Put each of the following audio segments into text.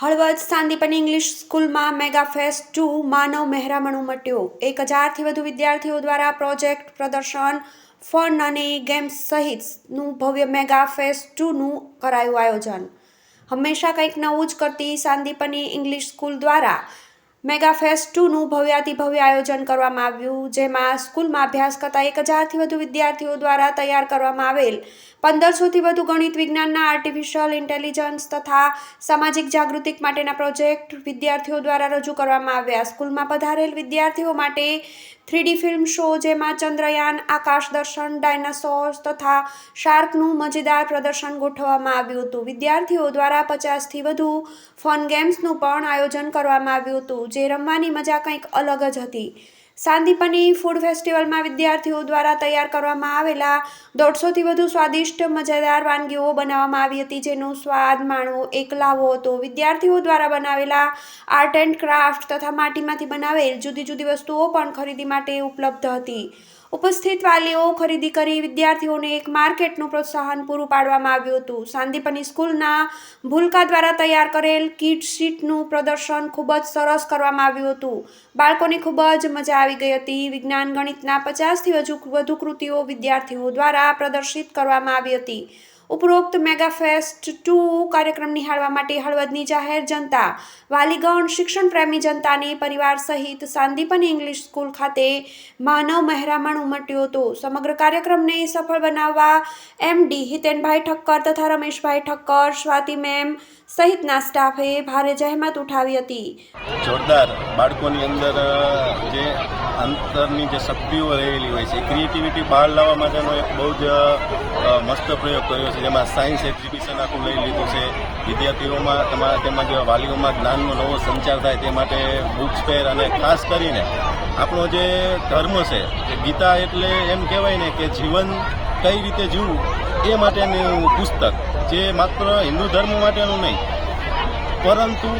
Halvad Sandipani English સ્કૂલમાં mega fest two માનવ મહેરામણ ઉમટ્યો એક હજારથી વધુ વિદ્યાર્થીઓ દ્વારા પ્રોજેક્ટ પ્રદર્શન, ફન અને ગેમ્સ સહિતનું ભવ્ય મેગા ફેસ્ટ ટુનું કરાયું આયોજન. હંમેશા કંઈક નવું જ કરતી સાંદીપની ઇંગ્લિશ સ્કૂલ દ્વારા મેગા ફેસ્ટ ટુનું ભવ્યાતિ ભવ્ય આયોજન કરવામાં આવ્યું, જેમાં સ્કૂલમાં અભ્યાસ કરતા એક હજારથી વધુ વિદ્યાર્થીઓ દ્વારા તૈયાર કરવામાં આવેલ પંદરસોથી વધુ ગણિત વિજ્ઞાનના આર્ટિફિશિયલ ઇન્ટેલિજન્સ તથા સામાજિક જાગૃતિ માટેના પ્રોજેક્ટ વિદ્યાર્થીઓ દ્વારા રજૂ કરવામાં આવ્યા. સ્કૂલમાં પધારેલ વિદ્યાર્થીઓ માટે થ્રીડી ફિલ્મ શો જેમાં ચંદ્રયાન, આકાશ દર્શન, ડાયનાસોર્સ તથા શાર્કનું મજેદાર પ્રદર્શન ગોઠવવામાં આવ્યું હતું. વિદ્યાર્થીઓ દ્વારા પચાસથી વધુ ફન ગેમ્સનું પણ આયોજન કરવામાં આવ્યું હતું, જે રમવાની મજા કંઈક અલગ જ હતી. સાંદીપની ફૂડ ફેસ્ટિવલમાં વિદ્યાર્થીઓ દ્વારા તૈયાર કરવામાં આવેલા દોઢસોથી વધુ સ્વાદિષ્ટ મજેદાર વાનગીઓ બનાવવામાં આવી હતી, જેનો સ્વાદ માણવો એકલાવો હતો. વિદ્યાર્થીઓ દ્વારા બનાવેલા આર્ટ એન્ડ ક્રાફ્ટ તથા માટીમાંથી બનાવેલ જુદી જુદી વસ્તુઓ પણ ખરીદી માટે ઉપલબ્ધ હતી. ઉપસ્થિત વાલીઓ ખરીદી કરી વિદ્યાર્થીઓને એક માર્કેટનું પ્રોત્સાહન પૂરું પાડવામાં આવ્યું હતું. સાંદીપની સ્કૂલના ભૂલકા દ્વારા તૈયાર કરેલ કિટ શીટનું પ્રદર્શન ખૂબ જ સરસ કરવામાં આવ્યું હતું. બાળકોને ખૂબ જ મજા આવી ગઈ હતી. વિજ્ઞાન ગણિતના પચાસથી વધુ વધુ કૃતિઓ વિદ્યાર્થીઓ દ્વારા પ્રદર્શિત કરવામાં આવી હતી. ઉપરોક્ત મેગા ફેસ્ટ ટુ કાર્યક્રમ નિહાળવા માટે હળવદની જાહેર જનતા, વાલીગણ શિક્ષણ પ્રેમી જનતાને પરિવાર સહિત સાંદીપન ઇંગ્લિશ સ્કૂલ ખાતે માનવ મહેરામણ ઉમટ્યો હતો. સમગ્ર કાર્યક્રમને સફળ બનાવવા એમડી હિતેનભાઈ ઠક્કર તથા રમેશભાઈ ઠક્કર, સ્વાતિ મેમ સહિતના સ્ટાફે ભારે જહેમત ઉઠાવી હતી. જોરદાર બાળકોની અંદર જે અંતરની જે શક્તિઓ રહેલી હોય છે ક્રિએટિવિટી બહાર લાવવા માટેનો એક બહુ જ મસ્ત પ્રયોગ કર્યો છે. જેમાં સાયન્સ એક્ઝિબિશન આખું લઈ લીધું છે. વિદ્યાર્થીઓમાં તમારા તેમજ વાલીઓમાં જ્ઞાનનો નવો સંચાર થાય તે માટે બુક્સ ફેર અને ખાસ કરીને આપણો જે ધર્મ છે એ ગીતા એટલે એમ કહેવાય ને કે જીવન કઈ રીતે જીવવું એ માટેનું પુસ્તક, જે માત્ર હિન્દુ ધર્મ માટેનું નહીં, પરંતુ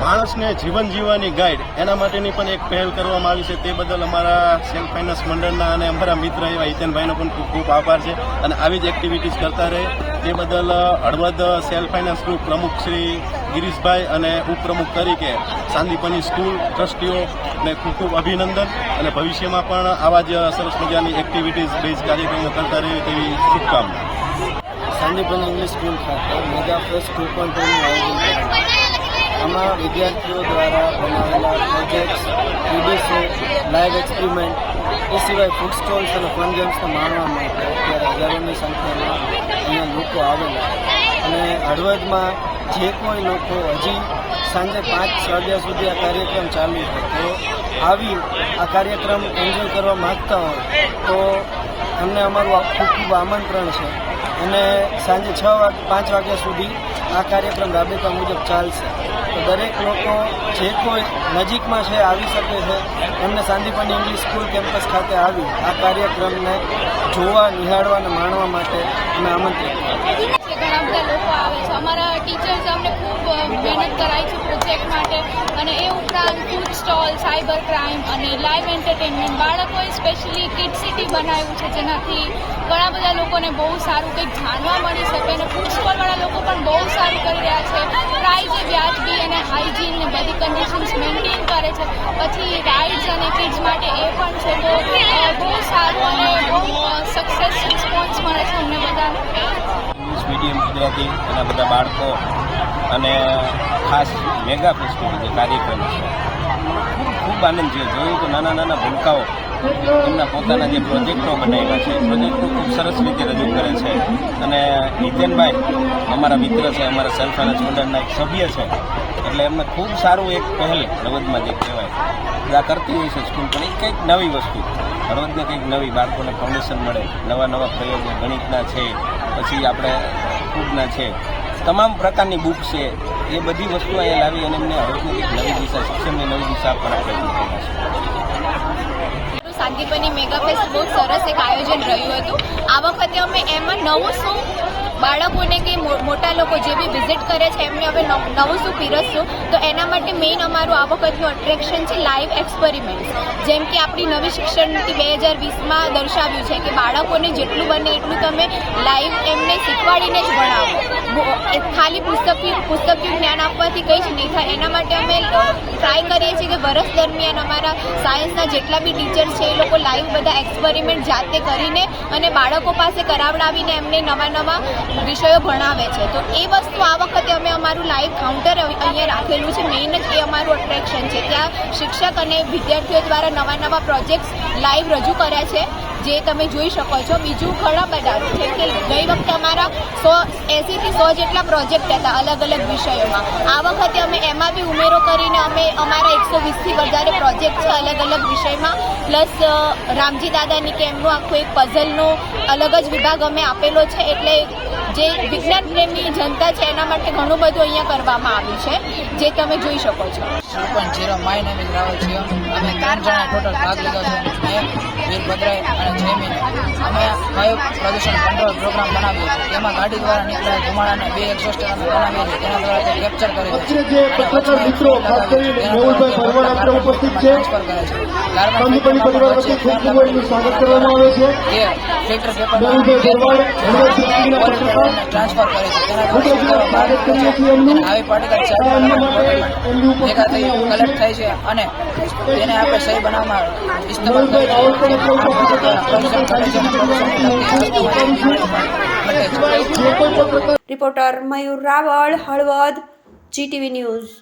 માણસને જીવન જીવવાની ગાઈડ એના માટેની પણ એક પહેલ કરવામાં આવી છે તે બદલ અમારા સેલ્ફ ફાઇનાન્સ મંડળના અને અમારા મિત્ર એવા હિતેનભાઈનો પણ ખૂબ ખૂબ આભાર છે. અને આવી જ એક્ટિવિટીઝ કરતા રહે. તે બદલ હળવદ સેલ્ફ ફાઇનાન્સ ગ્રુપ પ્રમુખ શ્રી ગિરીશભાઈ અને ઉપપ્રમુખ તરીકે સાંદીપની સ્કૂલ ટ્રસ્ટીઓને ખૂબ ખૂબ અભિનંદન. અને ભવિષ્યમાં પણ આવા જ સરસ મજાની એક્ટિવિટીઝ બેઝ કાર્યક્રમો કરતા રહે તેવી શુભકામના. સાંદીપની ઇંગ્લિશ સ્કૂલ ખાતે મેગા ફેસ્ટ ટુ આયોજન આમાં વિદ્યાર્થીઓ દ્વારા બનાવેલા પ્રોજેક્ટ્સ પીડીસી લાઈવ એક્સપેરિમેન્ટ એ સિવાય ફૂડ સ્ટોલ્સ અને ફન ગેમ્સને માણવા માટે અત્યારે હજારોની સંખ્યામાં અહીંયા લોકો આવેલા અને હળવદમાં જે કોઈ લોકો હજી સાંજે પાંચ વાગ્યા સુધી આ કાર્યક્રમ ચાલુ છે. તો આવી આ કાર્યક્રમ એન્જોય કરવા માગતા હોય તો એમને અમારું ખૂબ ખૂબ આમંત્રણ છે. અને સાંજે છ વાગ પાંચ વાગ્યા સુધી આ કાર્યક્રમ રાબેતા મુજબ ચાલશે. તો દરેક લોકો જે કોઈ નજીકમાં છે, આવી શકે છે. એમને સાંદીપની ઇંગ્લિશ સ્કૂલ કેમ્પસ ખાતે આવી આ કાર્યક્રમને જોવા, નિહાળવા અને માણવા માટે અમે આમંત્રિત અમારા ટીચર્સ અમને ખૂબ મહેનત કરાય છે પ્રોજેક્ટ માટે અને એ ઉપરાંત ફૂડ સ્ટોલ સાયબર ક્રાઇમ અને લાઈવ એન્ટરટેનમેન્ટ બાળકોએ સ્પેશિયલી કિડ સિટી બનાવ્યું છે, જેનાથી ઘણા બધા લોકોને બહુ સારું કંઈક જાણવા મળી શકે અને ફૂડ સ્ટોલવાળા લોકો પણ બહુ સારું કરી રહ્યા છે. પ્રાઇઝ એ વ્યાજબી અને હાઇજીન ને બધી કન્ડિશન્સ મેન્ટેન કરે છે. પછી રાઇડ્સ અને કિડ્સ માટે એ પણ છે, તો બહુ સારું અને બહુ સક્સેસ રિસ્પોન્સ મળે છે અમને બધાને. ગુજરાતી અને બધા બાળકો અને ખાસ મેગા ફેસ્ટિવલ જે કાર્યક્રમ છે, ખૂબ ખૂબ આનંદ છે જોયું તો નાના નાના ભૂલકાઓ એમના પોતાના જે પ્રોજેક્ટો બનાવ્યા છે પ્રોજેક્ટો ખૂબ સરસ રીતે રજૂ કરે છે. અને હિતેનભાઈ અમારા મિત્ર છે, અમારા સેલ્ફ ફાઇનાન્સ મંડળના એક સભ્ય છે. એટલે એમને ખૂબ સારું એક પહેલ હળવદમાં જે કહેવાય. આ કરતી હોય છે સ્કૂલ પણ, એ કંઈક નવી વસ્તુ. હળવદને કંઈક નવી બાળકોને ફાઉન્ડેશન મળે. નવા નવા પ્રયોગો ગણિતના છે, પછી આપણે ફૂડના છે. તમામ પ્રકારની બુક છે. એ બધી વસ્તુ અહીંયા લાવી અને એમને હળવદની નવી દિશા શિક્ષણની નવી દિશા આપવાના પ્રયત્ન શાંતિપની મેગા ફેસ્ટ બહુ સરસ એક આયોજન રહ્યું હતું. આ વખતે અમે એમાં નવું શું બાળકોને કે મોટા લોકો જે બી વિઝિટ કરે છે, એમને હવે નવ- શું પીરસશું. તો એના માટે મેઇન અમારું આ વખતનું અટ્રેક્શન છે લાઈવ એક્સપેરિમેન્ટ જેમ કે આપણી નવી શિક્ષણ નીતિ બે હજાર વીસમાં દર્શાવ્યું છે કે બાળકોને જેટલું બને એટલું તમે લાઈવ એમને શીખવાડીને જ ભણાવો. ખાલી પુસ્તકી પુસ્તકનું જ્ઞાન આપવાથી કંઈ જ નહીં થાય. એના માટે અમે ટ્રાય કરીએ છીએ કે વર્ષ દરમિયાન અમારા સાયન્સના જેટલા બી ટીચર્સ છે, એ લોકો લાઈવ બધા એક્સપેરિમેન્ટ જાતે કરીને અને બાળકો પાસે કરાવડાવીને એમને નવા નવા વિષયો ભણાવે છે. તો એ વસ્તુ આ વખતે અમે અમારું લાઈવ કાઉન્ટર અહીંયા રાખેલું છે. મેઇન જ એ અમારું અટ્રેક્શન છે. ત્યાં શિક્ષક અને વિદ્યાર્થીઓ દ્વારા નવા નવા પ્રોજેક્ટ્સ લાઈવ રજૂ કર્યા છે. જે તમે જોઈ શકો છો. બીજું ઘણા બધા જેમ કે ગઈ વખતે અમારા સો એંસીથી સો જેટલા પ્રોજેક્ટ હતા અલગ અલગ વિષયોમાં. આ વખતે અમે એમાં બી ઉમેરો કરીને અમે અમારા એકસો વીસથી વધારે પ્રોજેક્ટ છે અલગ અલગ વિષયમાં. પ્લસ રામજી દાદાની કે એમનું આખું એક પઝલનો અલગ જ વિભાગ અમે આપેલો છે. એટલે જે વિજ્ઞાન પ્રેમી જનતા છે એના માટે ઘણું બધું અહીંયા કરવામાં આવ્યું છે, જે તમે જોઈ શકો છો. Point zero my name is Rahul અમે ત્રણ જણા ટોટલ ભાગ લીધો છે. મેં વીરભદ્રાઈ અને જયમીન અમે વાયુ પ્રદૂષણ કંટ્રોલ પ્રોગ્રામ બનાવ્યો છે. તેમાં ગાડી દ્વારા નીકળેલા ધુમાડાને બે એક્ઝોસ્ટર અમે બનાવીએ છીએ તેના દ્વારા તે કેપ્ચર કરે છે. ટ્રાન્સફર કરે છે. આવે ભેગા થઈ ઉપસ્થિતિ કલેક્ટ થાય છે અને તેને આપણે સહી બનાવવામાં ઇસ્તેમાલ કરીએ reporter Mayur Raval Halvad GTV news.